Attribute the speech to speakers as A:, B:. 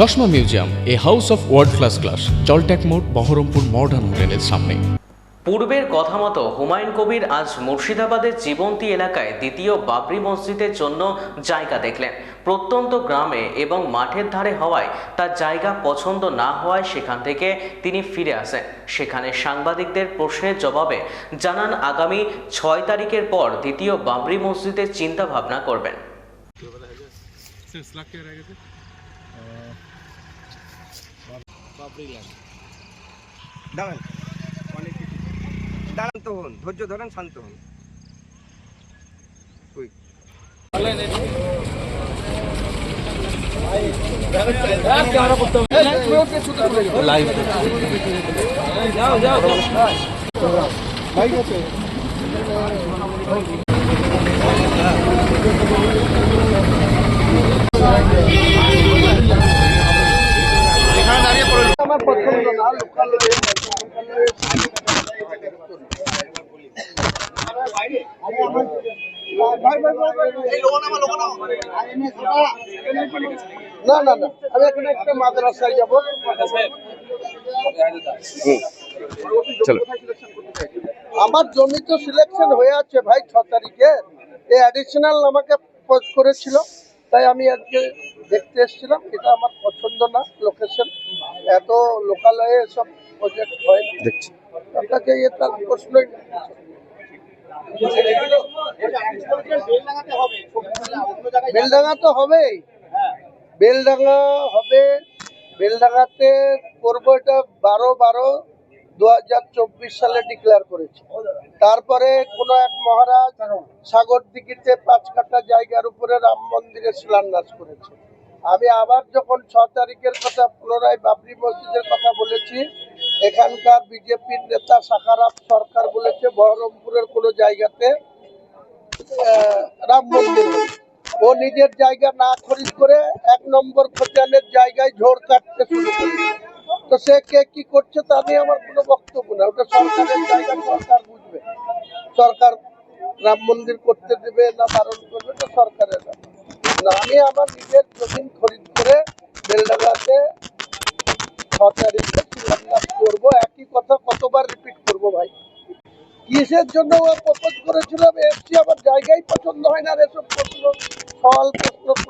A: চশমা museum a house of world class class জলট্যাক মোড় Baharampur modern হোটেলের সামনে।
B: পূর্বের কথা মতো হুমায়ুন কবির আজ মুর্শিদাবাদের জীবন্তী এলাকায় দ্বিতীয় বাবরি মসজিদের জন্য জায়গা দেখলেন। প্রত্যন্ত গ্রামে এবং মাঠের ধারে হওয়ায় তার জায়গা পছন্দ না হওয়ায় সেখান থেকে তিনি ফিরে আসেন। সেখানে সাংবাদিকদের প্রশ্নের জবাবে জানান আগামী ছয় তারিখের পর দ্বিতীয় বাবরি মসজিদের চিন্তা ভাবনা করবেন
C: অনেক কিছু দাঁড়ান তো হন ধৈর্য ধরেন শান্ত হন কুইক
D: আমার পছন্দ না না না। আমি এখানে একটা মাদ্রাসায় যাব। আমার জমি তো সিলেকশন হয়ে আছে ভাই ছ তারিখে। এই অ্যাডিশনাল আমাকে পোস্ট করেছিল। তাই আমি আজকে দেখতে এসেছিলাম এটা আমার পছন্দ না লোকেশন এত লোকালয়ে এসব প্রজেক্ট হয় দেখছি। আপনাকে এটা প্রশ্নই নেই। বেলডাঙ্গা তো হবেই। বেলডাঙ্গা হবে বেলডাঙ্গাতে করব এটা বারো বারো। দু হাজার চব্বিশ সালে ডিক্লেয়ার করেছে। তারপরে কোনো এক মহারাজ সাগর দিঘিতে পাঁচ কাটা জায়গার উপরে রাম মন্দিরের শিলান্যাস করেছে। আমি আবার যখন ছ তারিখের কথা পুনরায় বাবরি মসজিদের কথা বলেছি, এখানকার বিজেপির নেতা সাকারাপ সরকার বলেছে, বহরমপুরের কোনো জায়গাতে রাম মন্দির ও নিজের জায়গা না খরিদ করে এক নম্বর খোঁজানের জায়গায় ঝোড় কাটতে শুরু করেছে। তো সে কে কি করছে তা নিয়ে আমার কোনো বক্তব্য না ওটা সরকারের জায়গা, সরকার বুঝবে। সরকার রাম মন্দির করতে দেবে না বারণ করবে, এটা সরকারের আমি আমার নিজের জমিন খরিদ করে বেলডাঙ্গাতে ছ তারিখে শিলান্যাস করব। একই কথা কতবার রিপিট করব ভাই? কিসের জন্য ও প্রপোজ করেছিল? আমি এসছি আমার জায়গাই পছন্দ হয় না আর এসব প্রশ্ন, সওয়াল প্রশ্ন